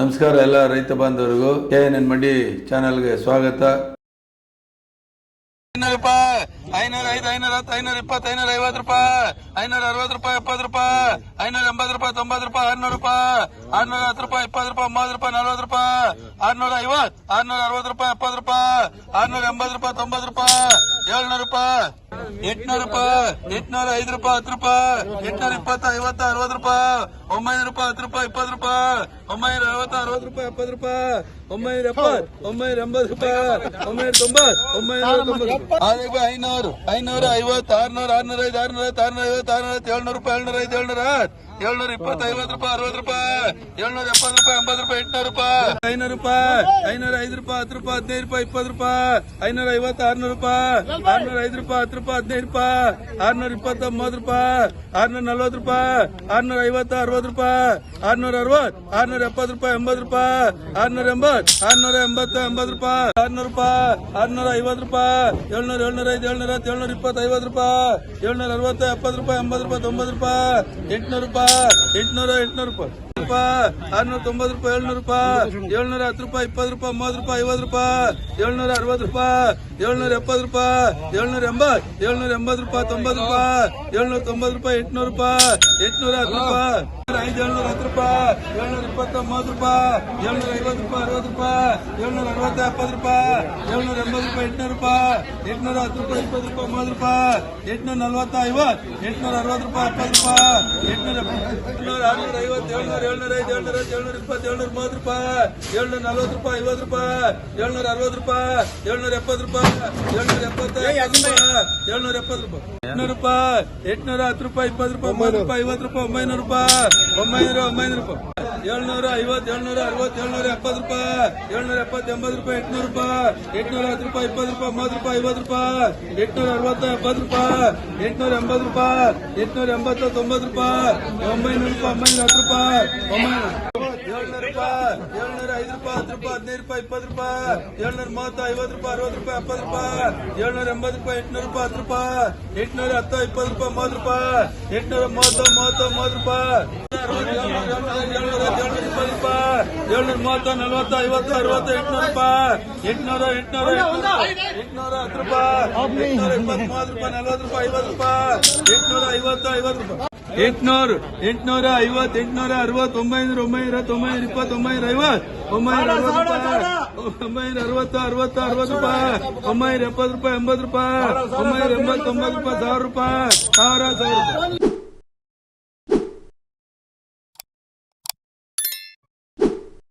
ನಮಸ್ಕಾರ ಎಲ್ಲ ರೈತ ಬಾಂಧವರಿಗೂ. ಕೆ ಎನ್ ಎನ್ ಮಂಡಿ ಚಾನೆಲ್ಗೆ ಸ್ವಾಗತ. ಐನೂರು ಐದು ಐನೂರ ಹತ್ತು ಐನೂರ ಇಪ್ಪತ್ತು ಐನೂರ ಐವತ್ತು ರೂಪಾಯಿ. ಐನೂರ ಅರವತ್ತು ರೂಪಾಯಿ ಎಪ್ಪತ್ತು ರೂಪಾಯಿ ಐನೂರ ಎಂಬತ್ತು ರೂಪಾಯಿ ತೊಂಬತ್ತು ರೂಪಾಯಿ ಆರ್ನೂರು ರೂಪಾಯಿ ಆರ್ನೂರ ಹತ್ತು ರೂಪಾಯಿ ಇಪ್ಪತ್ತು ರೂಪಾಯಿ ಮೂವತ್ತು ರೂಪಾಯಿ ನಲ್ವತ್ತು ರೂಪಾಯಿ ಆರ್ನೂರ ಐವತ್ತು ಆರ್ನೂರ ಅರವತ್ತು ರೂಪಾಯಿ ಎಪ್ಪತ್ತು ರೂಪಾಯಿ ಆರ್ನೂರ ಎಂಬತ್ತು ರೂಪಾಯಿ ತೊಂಬತ್ತು ರೂಪಾಯಿ ಏಳ್ನೂರು ರೂಪಾಯಿ ಎಂಟ್ನೂರು ರೂಪಾಯಿ ಎಂಟ್ನೂರ ಐದು ರೂಪಾಯಿ ಹತ್ತು ರೂಪಾಯಿ ಎಂಟ್ನೂರ ಇಪ್ಪತ್ತು ಐವತ್ತು ಅರವತ್ತು ರೂಪಾಯಿ ಒಂಬೈನೂರು ರೂಪಾಯಿ ಹತ್ತು ರೂಪಾಯಿ ಇಪ್ಪತ್ತು ರೂಪಾಯಿ ಒಂಬೈನೂರ ಅರವತ್ತು ಅರವತ್ತು ರೂಪಾಯಿ ಎಪ್ಪತ್ತು ರೂಪಾಯಿ ಒಂಬೈನೂರ ಎಪ್ಪತ್ತು ಒಂಬೈನೂರ ಎಂಬತ್ತು ರೂಪಾಯಿ ಒಂಬೈನೂರ ತೊಂಬತ್ತು ಒಂಬೈನೂರ ತೊಂಬತ್ತು. ಐನೂರು ಐನೂರ ಐವತ್ತು ಆರ್ನೂರ ಆರ್ನೂರ ಐದು ಆರ್ನೂರ ಐವತ್ತು ಆರ್ನೂರ ಐವತ್ತು. ಐವತ್ತು ಏಳ್ನೂರು ರೂಪಾಯಿ ಏಳ್ನೂರ ಐದು ಏಳ್ನೂರ ಏಳ್ನೂರ ಇಪ್ಪತ್ತು, ಐವತ್ತು ರೂಪಾಯಿ, ಅರವತ್ತು ರೂಪಾಯಿ, ಏಳ್ನೂರ ಎಪ್ಪತ್ತು ರೂಪಾಯಿ, ಎಂಬತ್ತು ರೂಪಾಯಿ, ಎಂಟ್ನೂರು ರೂಪಾಯಿ. ಐನೂರು ರೂಪಾಯಿ, ಐನೂರ ಐದು ರೂಪಾಯಿ, ಹತ್ತು ರೂಪಾಯಿ, ಹದಿನೈದು ರೂಪಾಯಿ, ಇಪ್ಪತ್ತು ರೂಪಾಯಿ, ಐನೂರ ಐವತ್ತು, ಆರ್ನೂರು ರೂಪಾಯಿ, ಆರ್ನೂರ ಐದು ರೂಪಾಯಿ, ಹತ್ತು ರೂಪಾಯಿ, ಹದಿನೈದು ರೂಪಾಯಿ, ಆರ್ನೂರ ಇಪ್ಪತ್ತು ಒಂಬತ್ತು ರೂಪಾಯಿ, ಆರ್ನೂರ ನಲ್ವತ್ತು ರೂಪಾಯಿ, ಆರ್ನೂರ ಐವತ್ತು, ಅರವತ್ತು ರೂಪಾಯಿ, ಆರ್ನೂರ ಅರವತ್ತು, ಆರ್ನೂರ ಎಪ್ಪತ್ತು ರೂಪಾಯಿ, ಎಂಬತ್ತು ರೂಪಾಯಿ, ಆರ್ನೂರ ಎಂಬತ್ತು ಆರ್ನೂರ ಎಂಬತ್ತು ಎಂಬತ್ತು ರೂಪಾಯಿ, ಆರ್ನೂರು ರೂಪಾಯಿ, ಆರ್ನೂರ ಐವತ್ತು ರೂಪಾಯಿ, ಏಳ್ನೂರ ಏಳ್ನೂರ ಐದು, ಏಳ್ನೂರ ಏಳ್ನೂರ ಇಪ್ಪತ್ತು, ಐವತ್ತು ರೂಪಾಯಿ, ಏಳ್ನೂರ ಅರವತ್ತು, ಎಪ್ಪತ್ತು ರೂಪಾಯಿ, ಎಂಬತ್ತು ರೂಪಾಯಿ, ತೊಂಬತ್ತು ರೂಪಾಯಿ, ಎಂಟ್ನೂರು ರೂಪಾಯಿ ಎಂಟ್ನೂರ, ಎಂಟ್ನೂರು ರೂಪಾಯಿ. ರೂಪಾಯಿ, ಆರ್ನೂರ, ತೊಂಬತ್ತು ರೂಪಾಯಿ, ಏಳ್ನೂರು ರೂಪಾಯಿ. ಏಳ್ನೂರ ಹತ್ತು ರೂಪಾಯಿ, ಇಪ್ಪತ್ತು ರೂಪಾಯಿ, ಮೂವತ್ತು ರೂಪಾಯಿ, ಐವತ್ತು ರೂಪಾಯಿ. ಏಳ್ನೂರ ಅರವತ್ತು ರೂಪಾಯಿ. ಏಳ್ನೂರ ಎಪ್ಪತ್ತು ರೂಪಾಯಿ. ಏಳ್ನೂರ ಎಂಬತ್ತು. ಏಳ್ನೂರ ಎಂಬತ್ತು ರೂಪಾಯಿ, ತೊಂಬತ್ತು ರೂಪಾಯಿ. ಏಳ್ನೂರ ತೊಂಬತ್ತು ರೂಪಾಯಿ, ಎಂಟ್ನೂರು ರೂಪಾಯಿ. ಎಂಟ್ನೂರ ಹತ್ತು ರೂಪಾಯಿ. ಐದು, ಏಳ್ನೂರ ಹತ್ತು ರೂಪಾಯಿ. ಏಳ್ನೂರ ಇಪ್ಪತ್ತ, ಮೂವತ್ತು ರೂಪಾಯಿ. ಏಳ್ನೂರ ಐವತ್ತು ರೂಪಾಯಿ, ಅರವತ್ತು ರೂಪಾಯಿ. ಏಳ್ನೂರ ಅರವತ್ತ, ಎಪ್ಪತ್ತು ರೂಪಾಯಿ. ಏಳ್ನೂರ ಎಂಬತ್ತು ರೂಪಾಯಿ, ಎಂಟ್ನೂರು ರೂಪಾಯಿ. ಎಂಟ್ನೂರ ಹತ್ತು ರೂಪಾಯಿ, ಇಪ್ಪತ್ತು ರೂಪಾಯಿ, ಮೂವತ್ತು ರೂಪಾಯಿ. ಎಂಟ್ನೂರ ನಲ್ವತ್ತ, ಐವತ್ತು. ಎಂಟ್ನೂರ ಅರವತ್ತು ರೂಪಾಯಿ, ಎಪ್ಪತ್ತು ರೂಪಾಯಿ. ಎಂಟ್ನೂರ ಐವತ್ತು ಏಳ್ನೂರ ಐದು ಏಳ್ನೂರ ಹತ್ತು ಏಳ್ನೂರ ಇಪ್ಪತ್ತು ಏಳ್ನೂರ ಮೂವತ್ತು ರೂಪಾಯಿ. ಏಳ್ನೂರ ನಲ್ವತ್ತು ರೂಪಾಯಿ ಐವತ್ತು ರೂಪಾಯಿ. ಏಳ್ನೂರ ಅರವತ್ತು ರೂಪಾಯಿ. ಏಳ್ನೂರ ಎಪ್ಪತ್ತು ರೂಪಾಯಿ. ಏಳ್ನೂರ ಎಪ್ಪತ್ತು ರೂಪಾಯಿ. ಏಳ್ನೂರ ಎಪ್ಪತ್ತು ರೂಪಾಯಿ. ಎಂಟ್ನೂರು ರೂಪಾಯಿ ಎಂಟ್ನೂರ ಹತ್ತು ರೂಪಾಯಿ ಇಪ್ಪತ್ತು ರೂಪಾಯಿ ಮೂವತ್ತು ರೂಪಾಯಿ ಐವತ್ತು ರೂಪಾಯಿ ಒಂಬೈನೂರು ರೂಪಾಯಿ. ಒಂಬೈನೂರ ಒಂಬೈನೂರು ರೂಪಾಯಿ. ಏಳ್ನೂರ ಐವತ್ತು ಏಳ್ನೂರ ಅರವತ್ತು ಏಳ್ನೂರ ಎಪ್ಪತ್ತು ರೂಪಾಯಿ. ಏಳ್ನೂರ ಎಪ್ಪತ್ತು ಎಂಬತ್ತು ರೂಪಾಯಿ ಎಂಟ್ನೂರು ರೂಪಾಯಿ. ಎಂಟ್ನೂರ ಹತ್ತು ರೂಪಾಯಿ ಇಪ್ಪತ್ತು ರೂಪಾಯಿ ಮೂವತ್ತು ರೂಪಾಯಿ ಐವತ್ತು ರೂಪಾಯಿ. ಎಂಟ್ನೂರ ಅರವತ್ತು ಎಪ್ಪತ್ತು ರೂಪಾಯಿ. ಎಂಟ್ನೂರ ಎಂಬತ್ತು ರೂಪಾಯಿ. ಎಂಟ್ನೂರ ಎಂಬತ್ತು ತೊಂಬತ್ತು ರೂಪಾಯಿ. ಒಂಬೈನೂರು ರೂಪಾಯಿ ಒಂಬೈನೂರ ಹತ್ತು ರೂಪಾಯಿ. ಏಳ್ನೂರು ರೂಪಾಯಿ ಏಳ್ನೂರ ಐದು ರೂಪಾಯಿ ಹತ್ತು ರೂಪಾಯಿ ಹದಿನೈದು ರೂಪಾಯಿ ಇಪ್ಪತ್ತು ರೂಪಾಯಿ ಏಳ್ನೂರ ಮೂವತ್ತು ಐವತ್ತು ರೂಪಾಯಿ ಅರವತ್ತು ರೂಪಾಯಿ ಎಪ್ಪತ್ತು ರೂಪಾಯಿ ಏಳ್ನೂರ ಎಂಬತ್ತು ರೂಪಾಯಿ ಎಂಟ್ನೂರು ರೂಪಾಯಿ ಹತ್ತು ರೂಪಾಯಿ ಎಂಟ್ನೂರ ಹತ್ತು ಇಪ್ಪತ್ತು ರೂಪಾಯಿ ಮೂವತ್ತು ರೂಪಾಯಿ ಎಂಟ್ನೂರ ಮೂವತ್ತು ಮೂವತ್ತು ಮೂವತ್ತು ರೂಪಾಯಿ ಏಳ್ನೂರ ಮೂವತ್ತು ನಲ್ವತ್ತು ಐವತ್ತು ಅರವತ್ತು ಎಂಟ್ನೂರು ರೂಪಾಯಿ ಎಂಟ್ನೂರ ಎಂಟ್ನೂರ ಎಂಟ್ನೂರ ಹತ್ತು ರೂಪಾಯಿ ಎಂಟ್ನೂರ ಇಪ್ಪತ್ತು ಮೂವತ್ತು ರೂಪಾಯಿ ನಲವತ್ತು ರೂಪಾಯಿ ಐವತ್ತು ರೂಪಾಯಿ ಎಂಟ್ನೂರ ಐವತ್ತು ಐವತ್ತು ರೂಪಾಯಿ ಎಂಟ್ನೂರು ಎಂಟ್ನೂರ ಐವತ್ತು ಎಂಟ್ನೂರ ಅರವತ್ತು ಒಂಬೈನೂರ ಒಂಬೈನೂರ ತೊಂಬೈನೂರ ಇಪ್ಪತ್ತು ಒಂಬೈನೂರ ಐವತ್ತು ಒಂಬೈನೂರ ಅರವತ್ತು ರೂಪಾಯಿ ಒಂಬೈನೂರ ಅರವತ್ತು ಅರವತ್ತು ಅರವತ್ತು ರೂಪಾಯಿ ಒಂಬೈನೂರ ಎಪ್ಪತ್ತು ರೂಪಾಯಿ ಎಂಬತ್ತು ರೂಪಾಯಿ ಒಂಬೈನೂರ ಎಂಬತ್ತು ತೊಂಬತ್ತು ರೂಪಾಯಿ ಸಾವಿರ ರೂಪಾಯಿ ಸಾವಿರ ಸಾವಿರ ರೂಪಾಯಿ.